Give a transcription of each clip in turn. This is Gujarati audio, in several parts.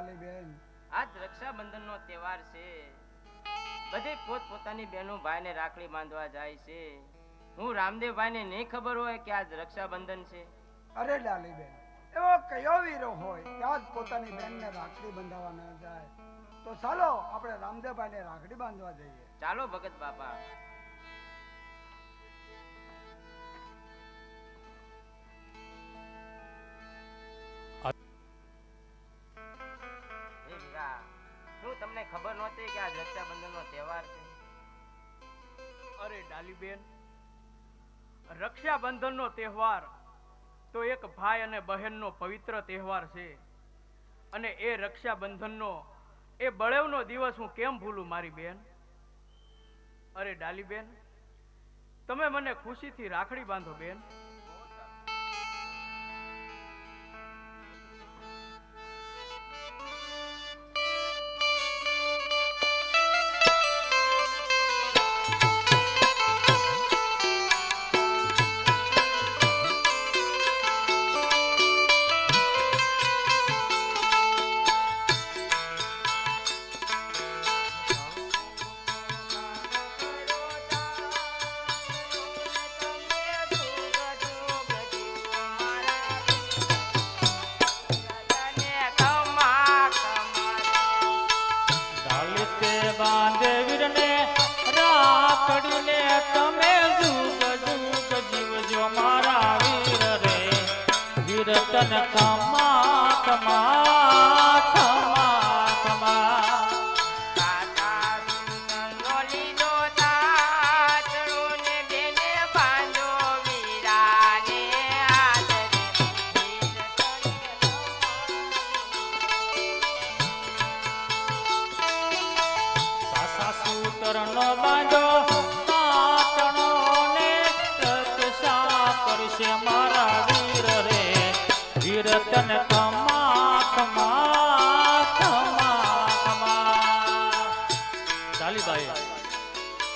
ચાલે બેન. આજ રક્ષાબંધન નો તહેવાર છે. બધી પોત પોતાની બહેનો ભાઈને રાખડી બાંધવા જાય છે. હું રામદેવભાઈ ને નહીં ખબર હોય કે આજ રક્ષાબંધન છે. અરે ડાલી બેન એવો કયો વીરો હોય ત્યાં જ પોતાની બહેનને રાખડી બાંધવા ન જાય. તો ચાલો આપણે રામદેવભાઈ ને રાખડી બાંધવા જઈએ. ચાલો ભગત બાપા. આજ રક્ષાબંધનનો તહેવાર છે. અરે ડાલીબેન, રક્ષાબંધનનો તહેવાર તો એક ભાઈ અને બહેનનો પવિત્ર તહેવાર છે. અને એ રક્ષાબંધનનો, એ બળેવનો દિવસ હું કેમ ભૂલું મારી બેન? અરે ડાલીબેન, તમે મને ખુશીથી રાખડી બાંધો બેન. સૂતરનો બાંધો પાટણો ને રક્ષા મારા વીર રે. વીર તન કમા કમા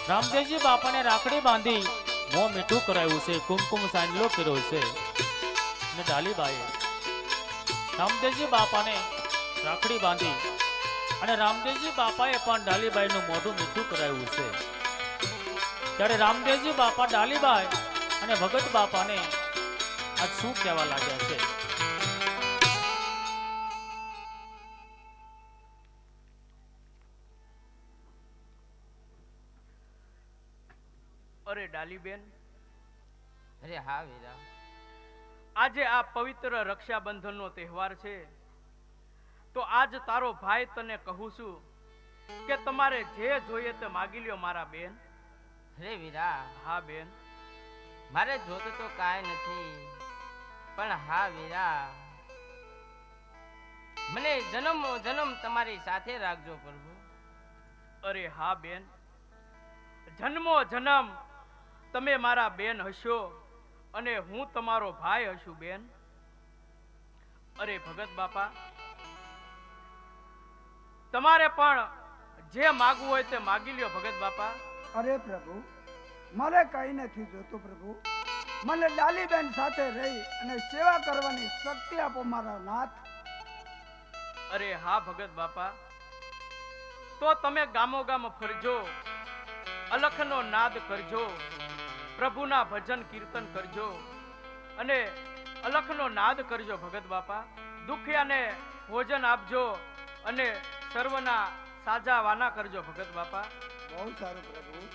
રામદેવજી બાપાને રાખડી બાંધી મો મીઠું કરાયું છે, કુમકુમ સાંજલો કર્યો છે. ને ડાલીબાઈએ રામદેવજી બાપાને રાખડી બાંધી અને રામદેવજી બાપાએ પણ ડાલીબાઈનું મોઢું મીઠું કરાવ્યું છે. ત્યારે રામદેવજી બાપા ડાલીબાઈ અને ભગત બાપાને આજ શું કહેવા લાગ્યા છે? અરે ડાલીબેન. અરે હા વીરા. આજે આ પવિત્ર રક્ષાબંધનનો તહેવાર છે. તો આજ તારો ભાઈ તને કહું છું કે તમારે જે જોઈએ તે માગી લ્યો મારા બેન. રે વીરા. હા બેન. મારે જોતું તો કાંઈ નથી પણ હા વીરા. મને જન્મ જન્મ તમારી સાથે રાખજો પ્રભુ. અરે હા બેન. જન્મો જન્મ તમે મારા બેન હશો અને હું તમારો ભાઈ હશું બેન. અરે ભગત બાપા તમારે પણ જે માગવું હોય તે માગી લ્યો ભગત બાપા. અરે પ્રભુ મારે કઈ નથી જોતું પ્રભુ. મને લાલીબેન સાથે રહી અને સેવા કરવાની શક્તિ આપો મારા નાથ. અરે હા ભગત બાપા તો તમે ગામો ગામ ફરજો અલખનો નાદ કરજો પ્રભુના ભજન કીર્તન કરજો અને અલખનો નાદ કરજો ભગત બાપા. દુખિયાને ભોજન આપજો અને સર્વના સાજા વાના કરજો ભગત બાપા. બહુ સારું પ્રભુ.